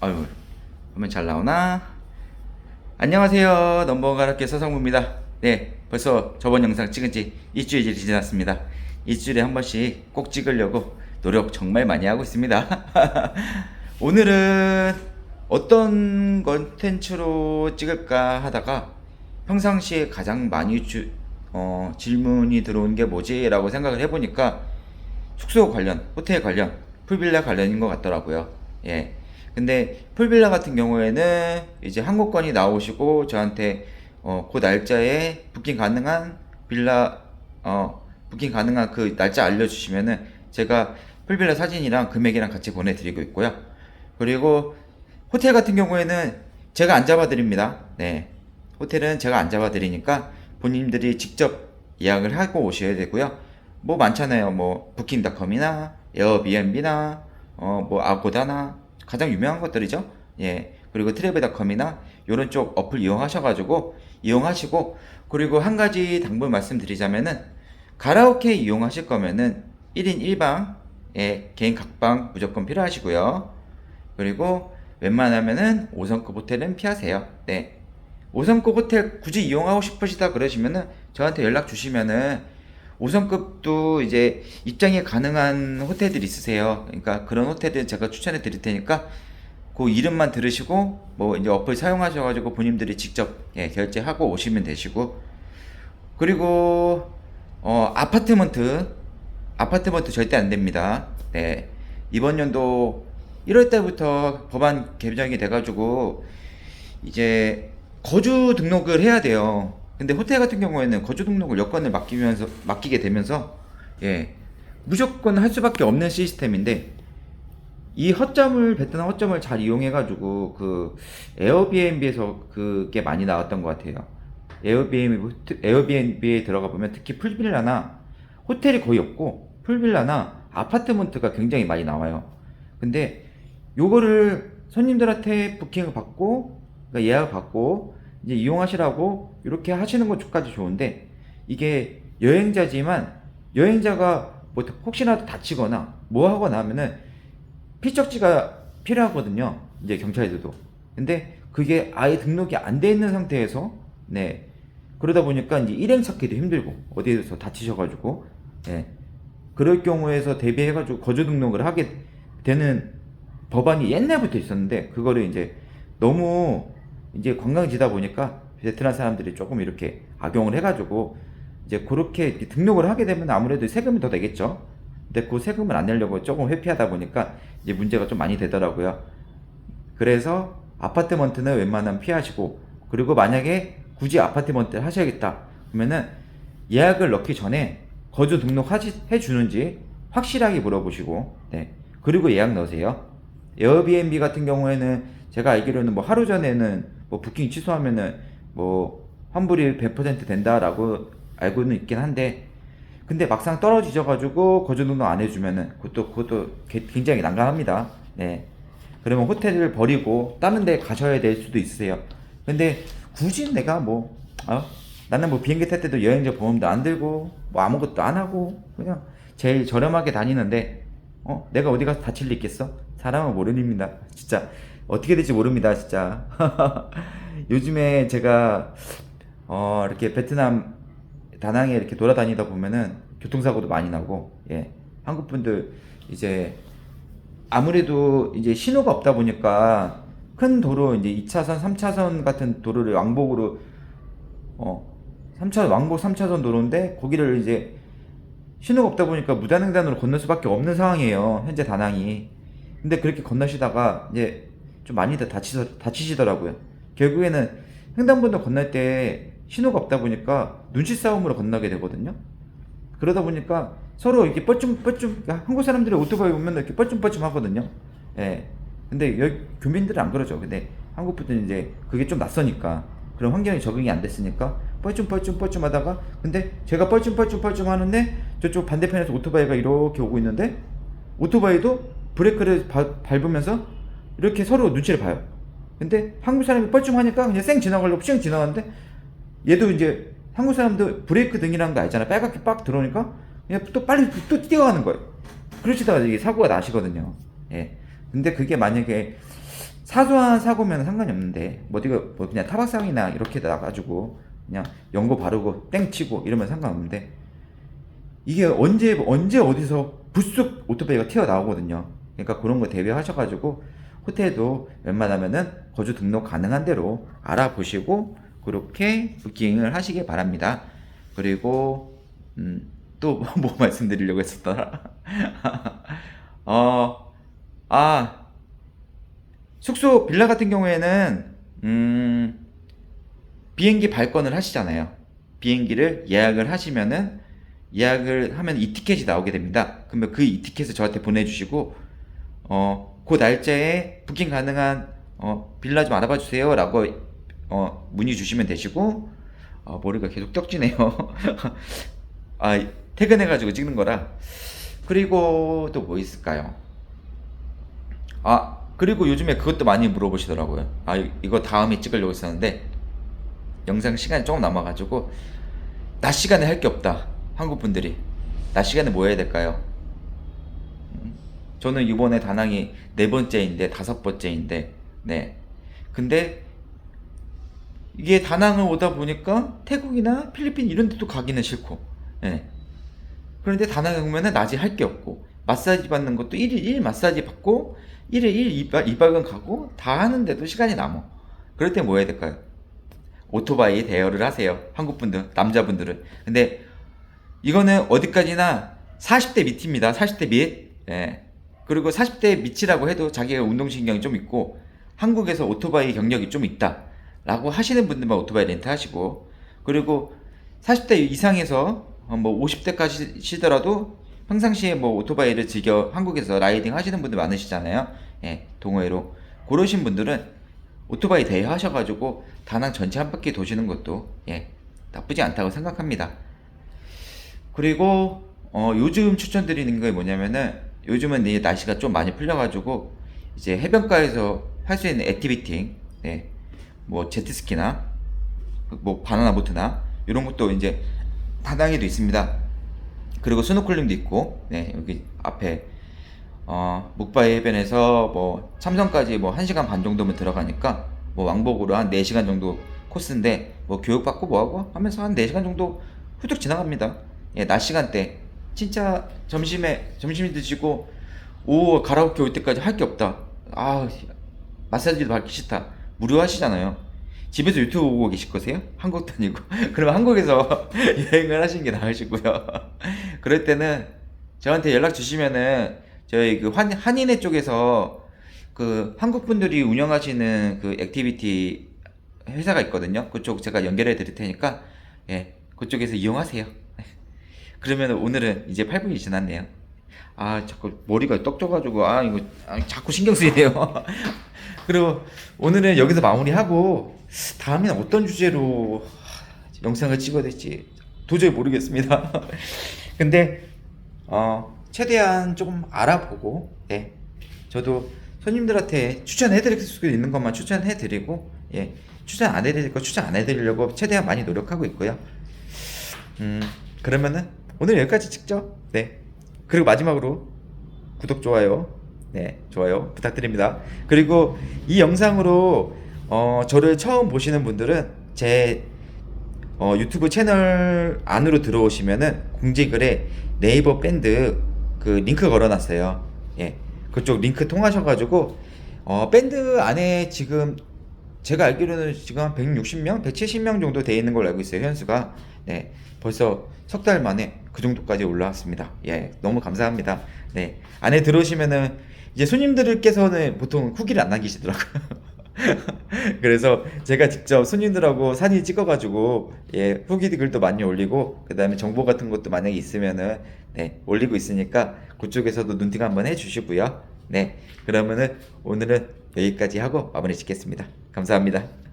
아유, 화면 잘 나오나? 안녕하세요. 넘버원 가락계 서성무입니다. 네, 벌써 저번 영상 찍은 지 일주일이 지났습니다. 일주일에 한 번씩 꼭 찍으려고 노력 정말 많이 하고 있습니다. 오늘은 어떤 컨텐츠로 찍을까 하다가 평상시에 가장 많이 주, 어, 질문이 들어온 게 뭐지? 라고 생각을 해보니까 숙소 관련, 호텔 관련, 풀빌라 관련인 것 같더라고요. 예. 근데 풀빌라 같은 경우에는 이제 항공권이 나오시고 저한테 어, 그 날짜에 부킹 가능한 빌라 어, 부킹 가능한 그 날짜 알려주시면은 제가 풀빌라 사진이랑 금액이랑 같이 보내드리고 있고요. 그리고 호텔 같은 경우에는 제가 안 잡아드립니다. 네. 호텔은 제가 안 잡아드리니까 본인들이 직접 예약을 하고 오셔야 되고요. 뭐 많잖아요. 뭐 부킹닷컴이나 에어비앤비나 어 뭐 아고다나 가장 유명한 것들이죠. 예. 그리고 트래블닷컴이나 이런 쪽 어플 이용하셔가지고 이용하시고 그리고 한 가지 당부 말씀드리자면은 가라오케 이용하실 거면은 1인 1방에 개인 각방 무조건 필요하시고요. 그리고 웬만하면은 5성급 호텔은 피하세요. 네. 5성급 호텔 굳이 이용하고 싶으시다 그러시면은 저한테 연락 주시면은 5성급도 이제 입장이 가능한 호텔들 있으세요. 그러니까 그런 호텔들 제가 추천해 드릴 테니까 그 이름만 들으시고 뭐 이제 어플 사용하셔 가지고 본인들이 직접 예, 결제하고 오시면 되시고 그리고 어 아파트먼트 아파트먼트 절대 안 됩니다. 네 이번 연도 1월 달부터 법안 개정이 돼 가지고 이제 거주 등록을 해야 돼요. 근데 호텔 같은 경우에는 거주 등록을 여건을 맡기면서 맡기게 되면서 예 무조건 할 수밖에 없는 시스템인데 이 허점을 베트남 허점을 잘 이용해가지고 그 에어비앤비에서 그게 많이 나왔던 것 같아요. 에어비앤비 에어비앤비에 들어가 보면 특히 풀빌라나 호텔이 거의 없고 풀빌라나 아파트먼트가 굉장히 많이 나와요. 근데 요거를 손님들한테 부킹을 받고 그러니까 예약을 받고 이제 이용하시라고 이렇게 하시는 것까지 좋은데 이게 여행자지만 여행자가 뭐 혹시라도 다치거나 뭐 하거나 하면은 피적지가 필요하거든요. 이제 경찰들도. 근데 그게 아예 등록이 안 돼 있는 상태에서 네 그러다 보니까 이제 일행 찾기도 힘들고 어디에서 다치셔가지고 네 그럴 경우에서 대비해가지고 거주 등록을 하게 되는 법안이 옛날부터 있었는데 그거를 이제 너무 이제 관광지다 보니까 베트남 사람들이 조금 이렇게 악용을 해가지고 이제 그렇게 등록을 하게 되면 아무래도 세금이 더 내겠죠. 근데 그 세금을 안 내려고 조금 회피하다 보니까 이제 문제가 좀 많이 되더라고요. 그래서 아파트먼트는 웬만하면 피하시고 그리고 만약에 굳이 아파트먼트를 하셔야겠다 그러면은 예약을 넣기 전에 거주 등록 해 주는지 확실하게 물어보시고 네 그리고 예약 넣으세요. 에어비앤비 같은 경우에는 제가 알기로는 뭐 하루 전에는 뭐 부킹 취소하면은 뭐 환불이 100% 된다라고 알고는 있긴 한데 근데 막상 떨어지셔 가지고 거주 등록 안 해주면은 그것도 그것도 개- 굉장히 난감합니다. 네. 그러면 호텔을 버리고 다른 데 가셔야 될 수도 있으세요. 근데 굳이 내가 뭐 어? 나는 뭐 비행기 탈 때도 여행자 보험도 안 들고 뭐 아무것도 안 하고 그냥 제일 저렴하게 다니는데 어? 내가 어디 가서 다칠 일 있겠어? 사람은 모르입니다. 진짜 어떻게 될지 모릅니다. 진짜. 요즘에 제가 어, 이렇게 베트남 다낭에 이렇게 돌아다니다 보면은 교통사고도 많이 나고 예. 한국 분들 이제 아무래도 이제 신호가 없다 보니까 큰 도로 이제 2차선, 3차선 같은 도로를 왕복으로 어 3차 왕복 3차선 도로인데 거기를 이제 신호가 없다 보니까 무단횡단으로 건널 수밖에 없는 상황이에요. 현재 다낭이. 근데 그렇게 건너시다가 이제 좀 많이들 다치서, 다치시더라고요. 결국에는 횡단보도 건널 때 신호가 없다 보니까 눈치 싸움으로 건너게 되거든요. 그러다 보니까 서로 이렇게 뻘쭘뻘쭘 한국 사람들이 오토바이 보면 이렇게 뻘쭘뻘쭘 하거든요. 예. 근데 여기 교민들은 안 그러죠. 근데 한국 분들은 이제 그게 좀 낯서니까 그런 환경에 적응이 안 됐으니까 뻘쭘뻘쭘뻘쭘 하다가 근데 제가 뻘쭘뻘쭘뻘쭘 하는데 저쪽 반대편에서 오토바이가 이렇게 오고 있는데 오토바이도 브레이크를 바- 밟으면서 이렇게 서로 눈치를 봐요. 근데 한국 사람이 뻘쭘하니까 그냥 쌩 지나가려고 쌩 지나가는데 얘도 이제 한국 사람도 브레이크 등이라는 거 알잖아. 빨갛게 빡 들어오니까 그냥 또 빨리 또 뛰어가는 거예요. 그러시다가 이게 사고가 나시거든요. 예. 근데 그게 만약에 사소한 사고면 상관이 없는데 뭐 이거 뭐 그냥 타박상이나 이렇게 나가지고 그냥 연고 바르고 땡 치고 이러면 상관없는데 이게 언제 언제 어디서 불쑥 오토바이가 튀어나오거든요. 그러니까 그런 거 대비하셔가지고 호텔도 웬만하면은 거주 등록 가능한 대로 알아보시고 그렇게 부킹을 하시기 바랍니다. 그리고 음, 또뭐 말씀드리려고 했었더라. 어, 아 숙소 빌라 같은 경우에는 음, 비행기 발권을 하시잖아요. 비행기를 예약을 하시면은 예약을 하면 이 티켓이 나오게 됩니다. 그러면 그 이 티켓을 저한테 보내주시고 어, 그 날짜에 부킹 가능한 어, 빌라 좀 알아봐 주세요 라고 어, 문의 주시면 되시고 어, 머리가 계속 떡지네요. 아 퇴근해가지고 찍는 거라. 그리고 또 뭐 있을까요? 아 그리고 요즘에 그것도 많이 물어보시더라고요. 아 이- 이거 다음에 찍으려고 했었는데 영상 시간이 조금 남아가지고 낮 시간에 할 게 없다. 한국 분들이 낮 시간에 뭐 해야 될까요? 음, 저는 이번에 다낭이 네 번째인데 다섯 번째인데 네. 근데 이게 다낭을 오다 보니까 태국이나 필리핀 이런 데도 가기는 싫고 예. 그런데 다낭에 오면은 낮에 할 게 없고 마사지 받는 것도 1일 1 마사지 받고 1일 1 2박, 2박은 가고 다 하는데도 시간이 남어 그럴 때 뭐 해야 될까요? 오토바이 대여를 하세요 한국분들 남자분들은 근데 이거는 어디까지나 40대 밑입니다 40대 밑 예. 그리고 40대 밑이라고 해도 자기가 운동신경이 좀 있고 한국에서 오토바이 경력이 좀 있다 라고 하시는 분들만 오토바이 렌트 하시고 그리고 40대 이상에서 어, 뭐 50대까지 시더라도 평상시에 뭐 오토바이를 즐겨 한국에서 라이딩 하시는 분들 많으시잖아요. 예, 동호회로. 그러신 분들은 오토바이 대회 하셔가지고 다낭 전체 한 바퀴 도시는 것도 예, 나쁘지 않다고 생각합니다. 그리고 어, 요즘 추천드리는 게 뭐냐면은 요즘은 이제 날씨가 좀 많이 풀려가지고 이제 해변가에서 할 수 있는 액티비티, 네, 뭐 제트스키나 뭐 바나나 보트나 이런 것도 이제 다낭에도 있습니다. 그리고 스노클링도 있고, 네 여기 앞에 어, 묵바이 해변에서 뭐 참선까지 뭐 1시간 반 정도면 들어가니까 뭐 왕복으로 한 4시간 정도 코스인데 뭐 교육받고 뭐하고 하면서 한 4시간 정도 후딱 지나갑니다. 예, 낮 시간대 진짜 점심에 점심 드시고 오후 가라오케 올 때까지 할 게 없다. 아 마사지도 받기 싫다. 무료 하시잖아요. 집에서 유튜브 보고 계실 거세요? 한국도 아니고. 그러면 한국에서 여행을 하시는 게 나으시고요. 그럴 때는 저한테 연락 주시면은 저희 그 환, 한인회 쪽에서 그 한국 분들이 운영하시는 그 액티비티 회사가 있거든요. 그쪽 제가 연결해 드릴 테니까 예, 그쪽에서 이용하세요. 그러면 오늘은 이제 8분이 지났네요. 아, 자꾸 머리가 떡져가지고, 아, 이거, 아, 자꾸 신경 쓰이네요. 그리고 오늘은 여기서 마무리하고, 다음에는 어떤 주제로 영상을 찍어야 될지 도저히 모르겠습니다. 근데, 어, 최대한 조금 알아보고, 네. 저도 손님들한테 추천해드릴 수 있는 것만 추천해드리고, 예. 추천 안 해드릴 거 추천 안 해드리려고 최대한 많이 노력하고 있고요. 음, 그러면은 오늘 여기까지 찍죠. 네. 그리고 마지막으로 구독, 좋아요. 네, 좋아요 부탁드립니다. 그리고 이 영상으로 어, 저를 처음 보시는 분들은 제 어, 유튜브 채널 안으로 들어오시면은 공지글에 네이버 밴드 그 링크 걸어놨어요. 예, 그쪽 링크 통하셔가지고 어, 밴드 안에 지금 제가 알기로는 지금 한 160명, 170명 정도 돼 있는 걸로 알고 있어요. 현수가 네, 벌써 석 달 만에 그 정도까지 올라왔습니다. 예, 너무 감사합니다. 네, 안에 들어오시면은 이제 손님들께서는 보통 후기를 안 남기시더라고요. 그래서 제가 직접 손님들하고 사진 찍어가지고 예 후기 글도 많이 올리고 그 다음에 정보 같은 것도 만약에 있으면은 네 올리고 있으니까 그쪽에서도 눈팅 한번 해주시고요. 네 그러면은 오늘은 여기까지 하고 마무리 짓겠습니다. 감사합니다.